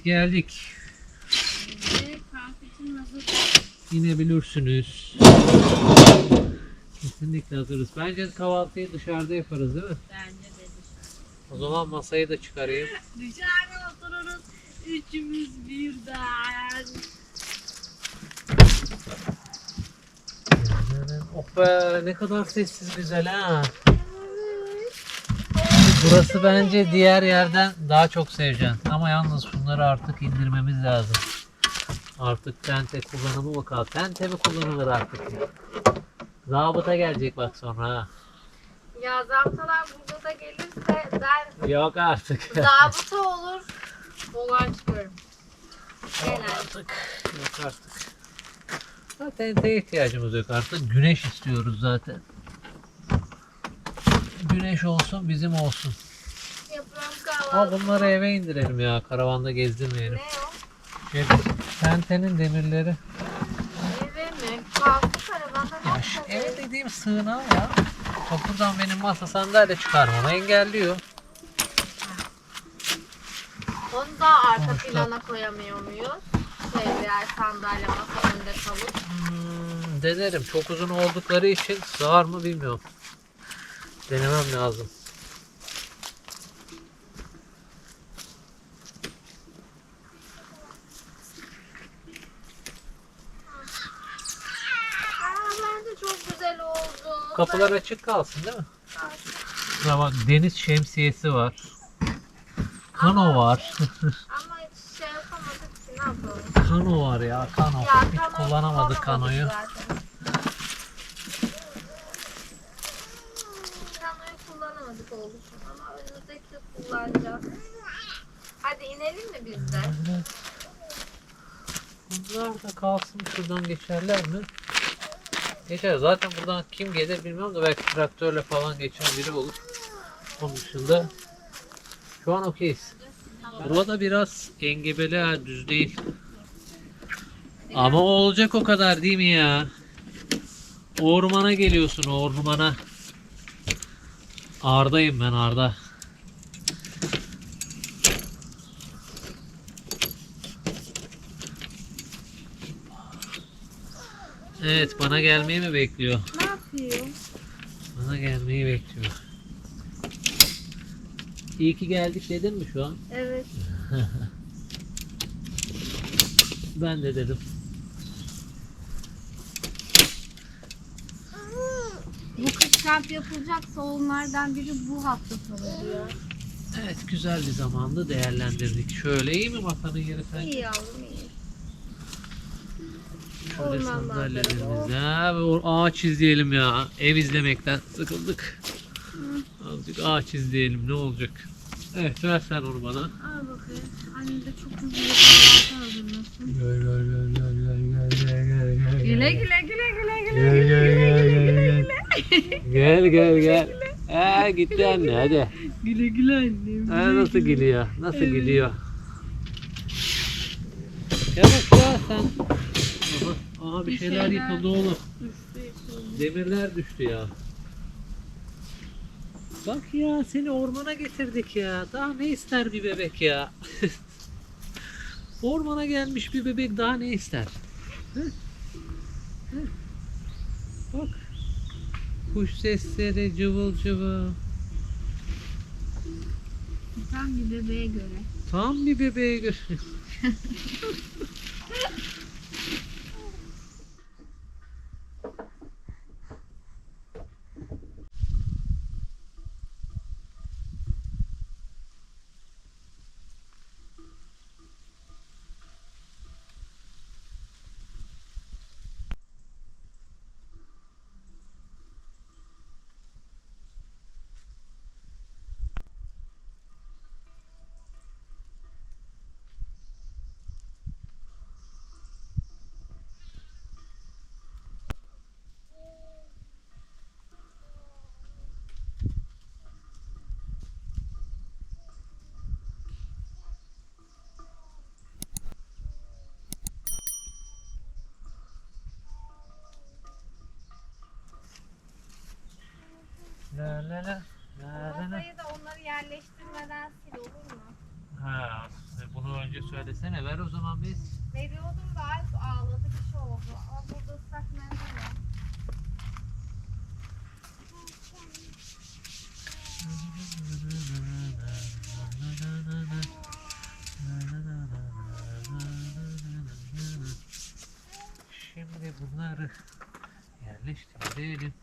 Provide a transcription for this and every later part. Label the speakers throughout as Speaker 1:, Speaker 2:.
Speaker 1: Evet geldik. İnebilirsiniz. Kesinlikle hazırız. Bence kahvaltıyı dışarıda yaparız değil mi?
Speaker 2: Bence de
Speaker 1: O zaman masayı da çıkarayım.
Speaker 2: Dışarıda otururuz. Üçümüz birden.
Speaker 1: Oh be ne kadar sessiz güzel ha. Burası bence diğer yerden daha çok seveceksin. Ama yalnız şunları artık indirmemiz lazım. Artık tente kullanımı bakalım. Tente mi kullanılır artık? Zabıta gelecek bak sonra ha.
Speaker 2: Ya zaptalar burada da gelirse ben
Speaker 1: Yok artık.
Speaker 2: zabıta olur. Olay çıkarım. Genel.
Speaker 1: artık. Yok artık. Ha, tenteye ihtiyacımız yok artık. Güneş istiyoruz zaten. Güneş olsun bizim olsun.
Speaker 2: Kahvaltı.
Speaker 1: bunları eve indirelim ya. Karavanda gezdirmeyelim.
Speaker 2: Ne o?
Speaker 1: Şey, tentenin demirleri.
Speaker 2: Eve mi? Kalktı karavanda ne
Speaker 1: Ya şu eve dediğim sığınağı ya. Kapıdan benim masa sandalye çıkarmamı engelliyor.
Speaker 2: Onu da arka
Speaker 1: Boşta.
Speaker 2: plana koyamıyor muyuz? Şey diğer sandalye masa önde kalır.
Speaker 1: Hmm, denerim. Çok uzun oldukları için sığar mı bilmiyorum. Denemem lazım.
Speaker 2: Aa bence çok güzel oldu.
Speaker 1: Kapılar açık kalsın değil mi? Bak deniz şemsiyesi var. Kano var.
Speaker 2: Ama hiç şey yapamadık ki ne yapalım?
Speaker 1: kano var ya kano.
Speaker 2: Ya,
Speaker 1: Hiç
Speaker 2: kano
Speaker 1: kullanamadık kanoyu.
Speaker 2: zaten. Kanoyu kullanamadık oluşum ama önümüzdeki Hadi inelim mi biz de?
Speaker 1: Bunlar da kalsın şuradan geçerler mi? Geçer. Zaten buradan kim gelir bilmiyorum da belki traktörle falan geçen biri olur. Onun dışında şu an okeyiz. Burada biraz engebeli ha, düz değil. Ama olacak o kadar değil mi ya? Ormana geliyorsun ormana. Arda'yım ben Arda. Evet bana gelmeyi mi bekliyor?
Speaker 2: Ne yapıyor?
Speaker 1: Bana gelmeyi bekliyor. İyi ki geldik dedin mi şu an?
Speaker 2: Evet.
Speaker 1: Ben de dedim.
Speaker 2: Bu kış kamp yapılacaksa onlardan biri bu hafta sonu diyor.
Speaker 1: Evet güzel bir zamanda değerlendirdik. Şöyle iyi mi masanın yeri sen?
Speaker 2: İyi yavrum iyi.
Speaker 1: Şöyle
Speaker 2: Orman
Speaker 1: o- ağaç izleyelim ya. Ev izlemekten sıkıldık. Azıcık ağaç izleyelim ne olacak. Evet ver sen onu bana.
Speaker 2: Al bakayım. Anne de çok hızlı bir kahvaltı hazırlasın.
Speaker 1: Gel gel gel gel gel gel gel gel
Speaker 2: Güle güle güle güle güle
Speaker 1: Gel
Speaker 2: güle
Speaker 1: gel
Speaker 2: güle
Speaker 1: gel
Speaker 2: güle
Speaker 1: gel
Speaker 2: güle
Speaker 1: gel. Gel gel. Ha gitti anne hadi.
Speaker 2: güle güle annem.
Speaker 1: Ha, nasıl gülüyor? Nasıl gülüyor? Yavaş ya sen. Aha, bir
Speaker 2: Bir
Speaker 1: şeyler
Speaker 2: şeyler-
Speaker 1: yıkıldı oğlum.
Speaker 2: Yıkıldı.
Speaker 1: Demirler düştü ya. Bak ya seni ormana getirdik ya. Daha ne ister bir bebek ya? Ormana gelmiş bir bebek daha ne ister? Bak. Kuş sesleri cıvıl cıvıl.
Speaker 2: Tam bir bebeğe göre.
Speaker 1: Tam bir bebeğe göre. La.
Speaker 2: Masayı da onları yerleştirmeden sil olur mu?
Speaker 1: Ha, bunu önce söylesene. Ver o zaman biz.
Speaker 2: Veriyordum da Alp ağladı bir şey oldu. Ama burada ıslak mendil var.
Speaker 1: Şimdi bunları yerleştirelim.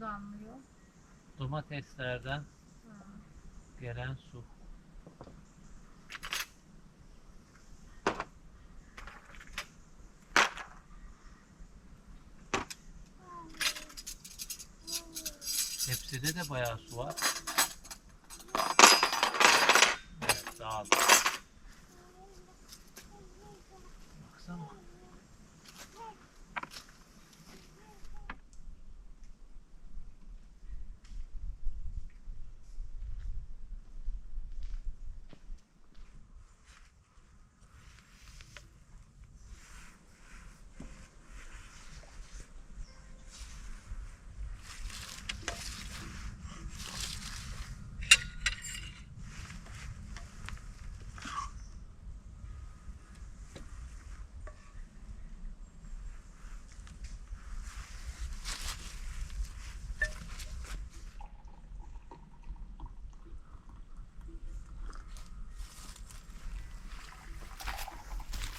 Speaker 2: Damlıyor?
Speaker 1: Domateslerden gelen su. Tepside de bayağı su var. Evet, dağıldı. Baksana.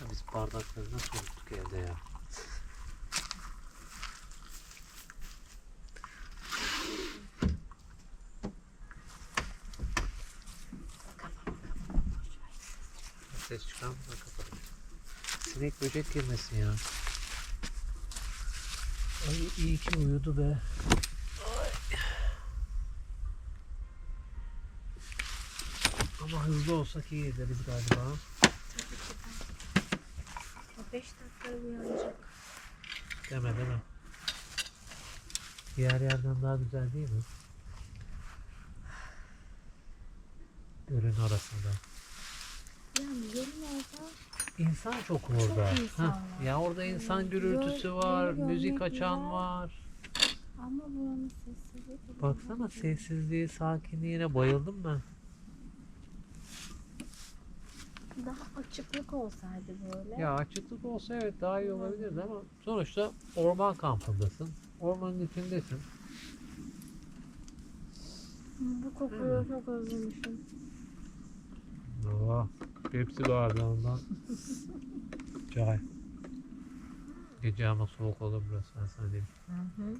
Speaker 1: Ya Biz bardakları nasıl unuttuk evde ya? Ses çıkan mı kapatalım. Sinek böcek girmesin ya. Ay iyi ki uyudu be. Ay. Ama hızlı olsak iyi ederiz galiba.
Speaker 2: O 5 dakikaya uyanacak.
Speaker 1: Deme deme. Diğer yerden daha güzel değil mi? Gölün arasında.
Speaker 2: Yani gelin olsa
Speaker 1: İnsan çok orada.
Speaker 2: insan
Speaker 1: Hah,
Speaker 2: var.
Speaker 1: Ya orada insan
Speaker 2: Yani
Speaker 1: gürültüsü var,
Speaker 2: gölü
Speaker 1: müzik
Speaker 2: görmek
Speaker 1: açan
Speaker 2: güzel.
Speaker 1: var.
Speaker 2: ama buranın sessizliği de
Speaker 1: Baksana sessizliği, sakinliğine bayıldım ben.
Speaker 2: Daha açıklık olsaydı böyle.
Speaker 1: Ya açıklık olsa evet daha iyi olabilirdi ama sonuçta orman kampındasın. Ormanın içindesin.
Speaker 2: Bu kokuyu çok özlemişim.
Speaker 1: Oo, Pepsi bardağından çay. Gece ama soğuk olur burası ben sana diyeyim.
Speaker 2: Hı hı.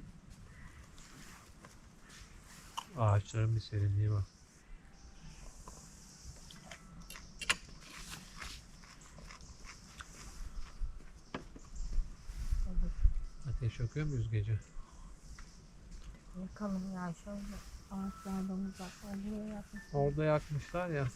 Speaker 1: Ağaçların bir serinliği var. Ateş yakıyor muyuz gece?
Speaker 2: Yakalım ya şöyle ağaçlardan uzak.
Speaker 1: Orada yakmışlar ya.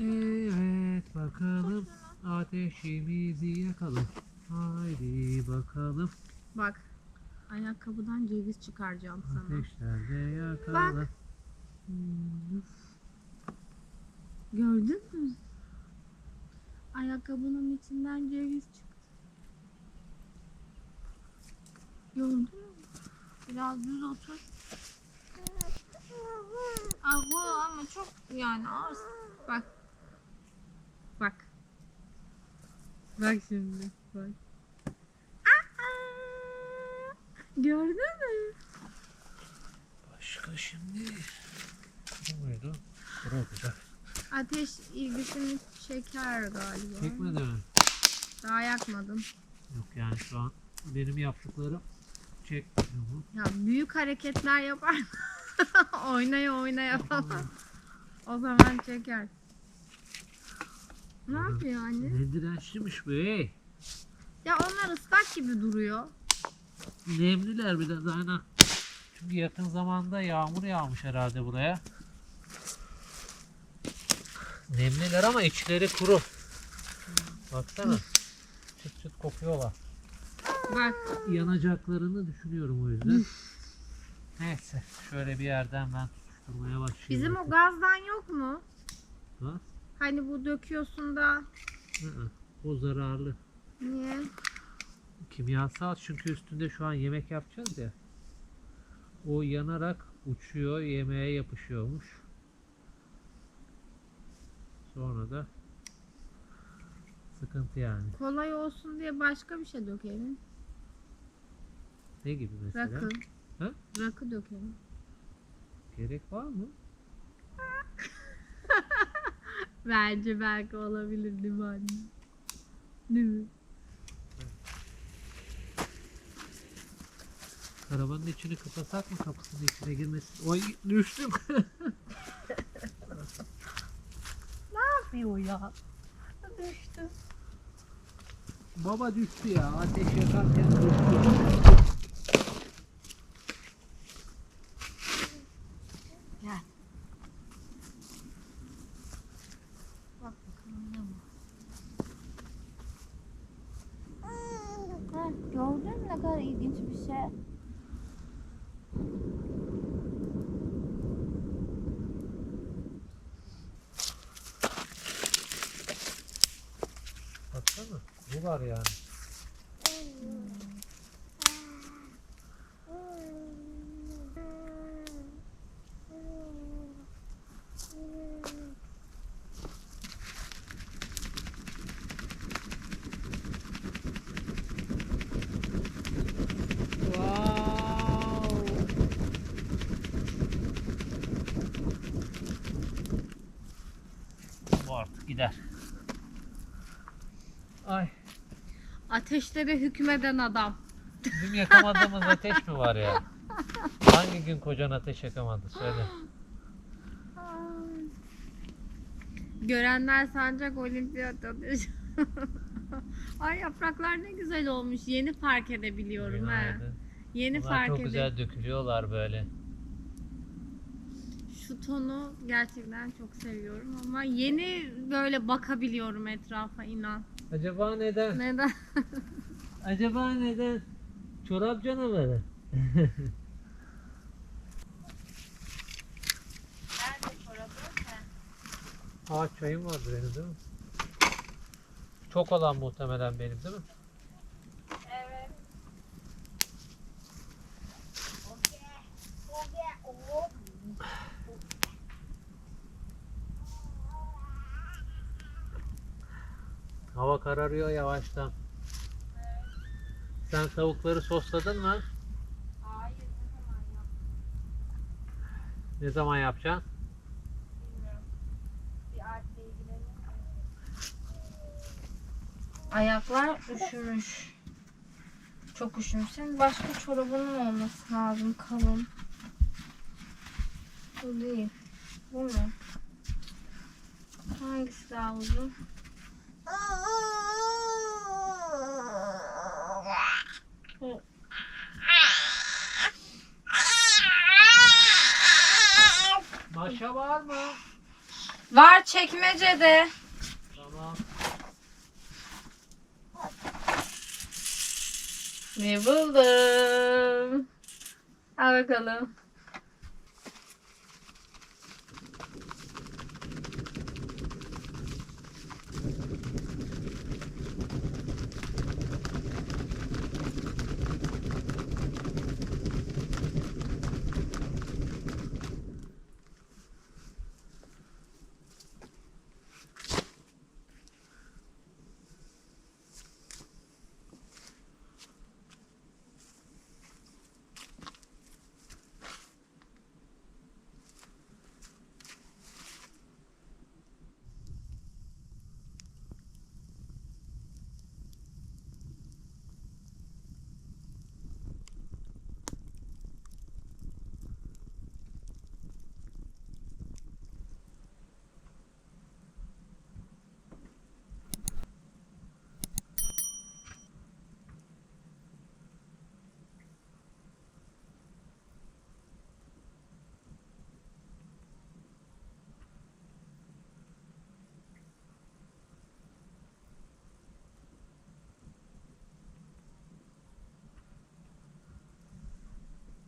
Speaker 1: Evet bakalım ateşimizi yakalım. Haydi bakalım
Speaker 2: Bak ayakkabıdan ceviz çıkaracağım sana.
Speaker 1: ateşlerde yakalım.
Speaker 2: Hmm. Gördün mü? Ayakkabının içinden ceviz çıktı. Gördün mü? Biraz düz otur. Aa, bu ama çok yani ağır. Bak. Bak. Bak şimdi. Bak. Gördün mü?
Speaker 1: Başka şimdi. Bu muydu? Bura güzel.
Speaker 2: Ateş ilgisini çeker galiba.
Speaker 1: Çekmedi mi?
Speaker 2: Daha yakmadım.
Speaker 1: Yok yani şu an benim yaptıklarım çekmiyor mu?
Speaker 2: Ya büyük hareketler yapar. oynaya oynaya falan. o zaman çeker. Ne yapıyor anne?
Speaker 1: Ne dirençliymiş bu.
Speaker 2: Ya onlar ıslak gibi duruyor.
Speaker 1: Nemliler bir de aynen. Çünkü yakın zamanda yağmur yağmış herhalde buraya. Nemliler ama içleri kuru. Baksana. Çıt çıt kokuyorlar.
Speaker 2: Bak
Speaker 1: Yanacaklarını düşünüyorum o yüzden. Neyse şöyle bir yerden ben tutuşturmaya başlayayım.
Speaker 2: bizim o gazdan yok mu?
Speaker 1: Ha?
Speaker 2: Hani bu döküyorsun da
Speaker 1: Hı hı. O zararlı.
Speaker 2: niye?
Speaker 1: Kimyasal çünkü üstünde şu an yemek yapacağız ya. O yanarak uçuyor, yemeğe yapışıyormuş. Sonra da sıkıntı yani.
Speaker 2: Kolay olsun diye başka bir şey dökelim.
Speaker 1: Ne gibi mesela?
Speaker 2: Rakı.
Speaker 1: Ha?
Speaker 2: Rakı dökelim.
Speaker 1: Gerek var mı?
Speaker 2: Bence belki olabilir değil mi anne? Değil mi?
Speaker 1: Arabanın içini kapasak mı kapısının içine girmesin? Oy düştüm.
Speaker 2: Ne yapıyor ya? Düştü.
Speaker 1: Baba düştü ya. Ateş yakarken düştü.
Speaker 2: Gel. Bak bakalım ne var. Ha, gördün mü ne kadar ilginç bir şey.
Speaker 1: Baksana. Bu var yani. Artık gider. Ay.
Speaker 2: Ateşlere hükmeden adam.
Speaker 1: Bizim yakamadığımız ateş mi var ya? Hangi gün kocan ateş yakamadı söyle.
Speaker 2: Görenler sancak olimpiyat ateş. Ay yapraklar ne güzel olmuş. Yeni fark edebiliyorum ha. Yeni
Speaker 1: Bunlar
Speaker 2: fark
Speaker 1: çok güzel dökülüyorlar böyle.
Speaker 2: Şu tonu gerçekten çok seviyorum ama yeni böyle bakabiliyorum etrafa inan.
Speaker 1: Acaba neden?
Speaker 2: Neden?
Speaker 1: Acaba neden? Çorap canavarı.
Speaker 2: Nerede çorabı?
Speaker 1: Aa çayım vardı benim değil mi? Çok olan muhtemelen benim değil mi? Hava kararıyor yavaştan. Sen tavukları sosladın mı?
Speaker 2: Hayır ne zaman yaptım
Speaker 1: Ne zaman yapacaksın?
Speaker 2: bilmiyorum. Bir artle ilgilenelim. Ayaklar üşümüş. Çok üşümüş. Senin başka çorabının olması lazım kalın. Bu değil. Bu mu? Hangisi daha uzun?
Speaker 1: Maşa var mı?
Speaker 2: Var çekmecede.
Speaker 1: Tamam.
Speaker 2: Ne buldum? Al bakalım.